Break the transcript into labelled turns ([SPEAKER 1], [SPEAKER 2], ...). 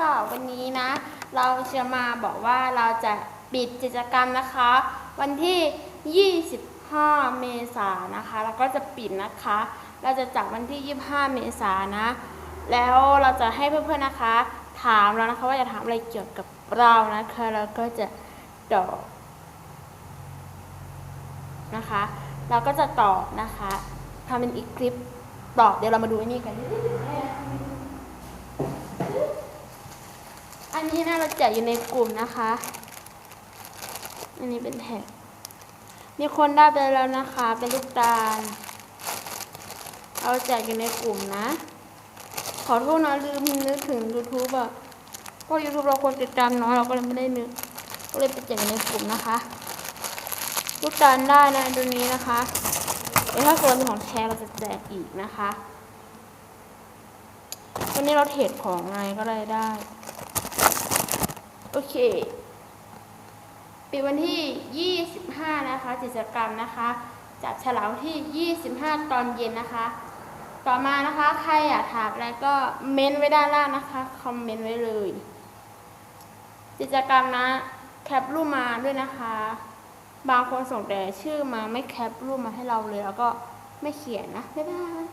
[SPEAKER 1] ค่ะวันนี้นะ เราจะมาบอกว่าเราจะปิดกิจกรรมนะคะ วันที่ 25 เมษายนนะคะแล้วก็จะปิดนะคะ เราจะจัดวันที่ 25 เมษายนนะ แล้วเราจะให้เพื่อนๆนะคะ ถามเรานะคะว่าจะถามอะไรเกี่ยวกับเรานะคะแล้วก็จะตอบนะคะ เราก็จะตอบนะคะทำเป็นอีกคลิปตอบเดี๋ยวเรามาดูอันนี้กัน อันนี้นะเราแจกอยู่ในกลุ่มนะคะ อันนี้เป็นแท็ก มีคนได้ไปแล้วนะคะ เป็นลูกตาล เอาแจกอยู่ในกลุ่มนะ ขอโทษนะลืมนึกถึง YouTube อะเพราะ YouTube เราคนติดตามน้อยเราก็เลยไม่ได้นึก ก็เลยไปแจกอยู่ในกลุ่มนะคะ ลูกตาลได้นะตัวนี้นะคะเดี๋ยวถ้าเกิดเป็นของแท้เราจะแจกอีกนะคะวันนี้เราเทรดของไงก็เลยได้ โอเคปีวันที่ 25 นะคะ กิจกรรมนะคะ จับฉลากที่ 25 ตอนเย็นนะคะ ต่อมานะคะ ใครอยากถามอะไรก็เม้นไว้ด้านล่างนะคะ คอมเมนต์ไว้เลย กิจกรรมนะ แคปรูปมาด้วยนะคะ บางคนส่งแต่ชื่อมาไม่แคปรูปมาให้เราเลย แล้วก็ไม่เขียนนะ บ๊ายบาย